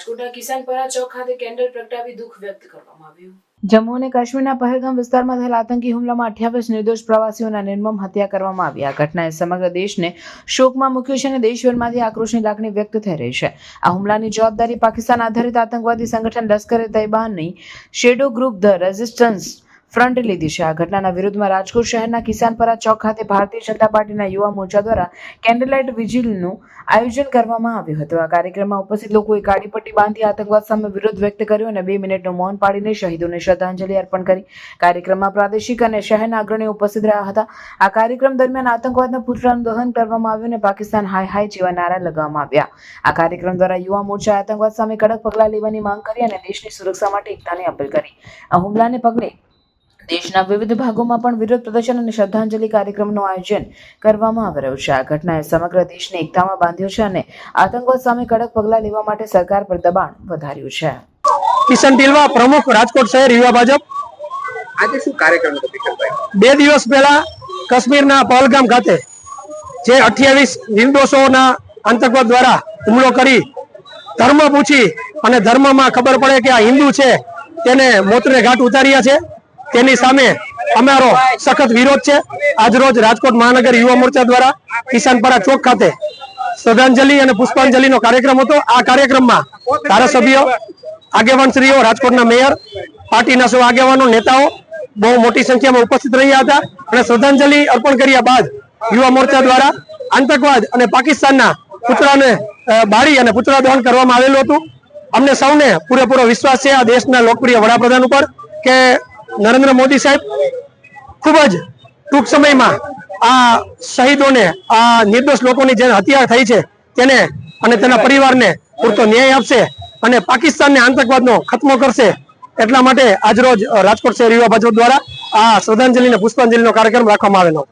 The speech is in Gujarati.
રાજકોટના કિસાનપરા ચોક ખાતે કેન્ડલ પ્રગટાવી દુઃખ વ્યક્ત કરવામાં આવ્યું. જમ્મુ અને કાશ્મીરના પહેલગામ વિસ્તારમાં થયેલા આતંકી હુમલામાં અઠ્યાવીસ નિર્દોષ પ્રવાસીઓના નિર્મમ હત્યા કરવામાં આવી. આ ઘટનાએ સમગ્ર દેશને શોકમાં મૂક્યો છે અને દેશભરમાંથી આક્રોશની લાગણી વ્યક્ત થઈ રહી છે. આ હુમલાની જવાબદારી પાકિસ્તાન આધારિત આતંકવાદી સંગઠન લશ્કરે તૈબાની shadow group the resistance front લીધી છે આ ઘટનાના વિરુદ્ધમાં રાજકોટ શહેરના કિસાનપરા ચોક ખાતે ભારતીય જનતા પાર્ટીના યુવા મોરચા દ્વારા કેન્ડલલાઇટ વિજિલનું આયોજન કરવામાં આવ્યું હતું. આ કાર્યક્રમમાં ઉપસ્થિત લોકોએ કાળી પટ્ટી બાંધી આતંકવાદ સામે વિરોધ વ્યક્ત કર્યો અને બે મિનિટનું મૌન પાડીને શહીદોને શ્રદ્ધાંજલિ અર્પણ કરી. કાર્યક્રમમાં પ્રાદેશિક અને શહેરના અગ્રણીઓ ઉપસ્થિત રહ્યા હતા. આ કાર્યક્રમ દરમિયાન આતંકવાદના પુતળાનું દહન કરવામાં આવ્યું અને પાકિસ્તાન હાય હાય જેવા નારા લગાવવામાં આવ્યા. આ કાર્યક્રમ દ્વારા યુવા મોરચાએ આતંકવાદ સામે કડક પગલાં લેવાની માંગ કરી અને દેશની સુરક્ષા માટે એકતાની અપીલ કરી. આ હુમલાને પગલે દેશના વિવિધ ભાગોમાં પણ વિરોધ પ્રદર્શન અને શ્રદ્ધાંજલિ કાર્યક્રમનું આયોજન કરવામાં આવી રહ્યું છે. આ ઘટનાએ સમગ્ર દેશને એકતામાં બાંધ્યો છે અને આતંકવાદ સામે કડક પગલાં લેવા માટે સરકાર પર દબાણ વધાર્યું છે. કિશન ટીલવા પ્રમુખ રાજકોટ શહેર યુવા ભાજપ. આજે શું કાર્યક્રમ હતો કિશનભાઈ? બે દિવસ પહેલા કાશ્મીરના પહલગામ ખાતે જે અઠ્યાવીસ નિર્દોષોના આતંકવાદ દ્વારા હુમલો કરી ધર્મ પૂછી અને ધર્મમાં ખબર પડે કે આ હિન્દુ છે તેને મોતને ઘાટ ઉતાર્યા છે. તેની સામે અમારો સખત વિરોધ છે. આજરોજ રાજકોટ મહાનગર યુવા મોરચા દ્વારા કિસાનપરા ચોક ખાતે શ્રદ્ધાંજલિ અને પુષ્પાંજલિનો કાર્યક્રમ હતો. આ કાર્યક્રમમાં ધારાસભ્યો, આગેવાનશ્રીઓ, રાજકોટના મેયર, પાર્ટીના સૌ આગેવાનો, નેતાઓ બહુ મોટી સંખ્યામાં ઉપસ્થિત રહ્યા હતા અને શ્રદ્ધાંજલિ અર્પણ કર્યા બાદ યુવા મોરચા દ્વારા આતંકવાદ અને પાકિસ્તાનના પુતળાને બાળી અને પુતળા દહન કરવામાં આવેલું હતું. અમને સૌને પૂરેપૂરો વિશ્વાસ છે આ દેશના લોકપ્રિય વડાપ્રધાન ઉપર કે નરેન્દ્ર મોદી સાહેબ, ખૂબ જ ટૂંક સમયમાં આ શહીદોને, આ નિર્દોષ લોકોની જે હત્યા થઈ છે, તેને અને તેના પરિવારને પૂરતો ન્યાય આપશે અને પાકિસ્તાનને આતંકવાદનો ખત્મો કરશે. એટલા માટે આજરોજ રાજકોટ શહેર યુવા ભાજપ દ્વારા આ શ્રદ્ધાંજલિ અને પુષ્પાંજલિનો કાર્યક્રમ રાખવામાં આવેલો.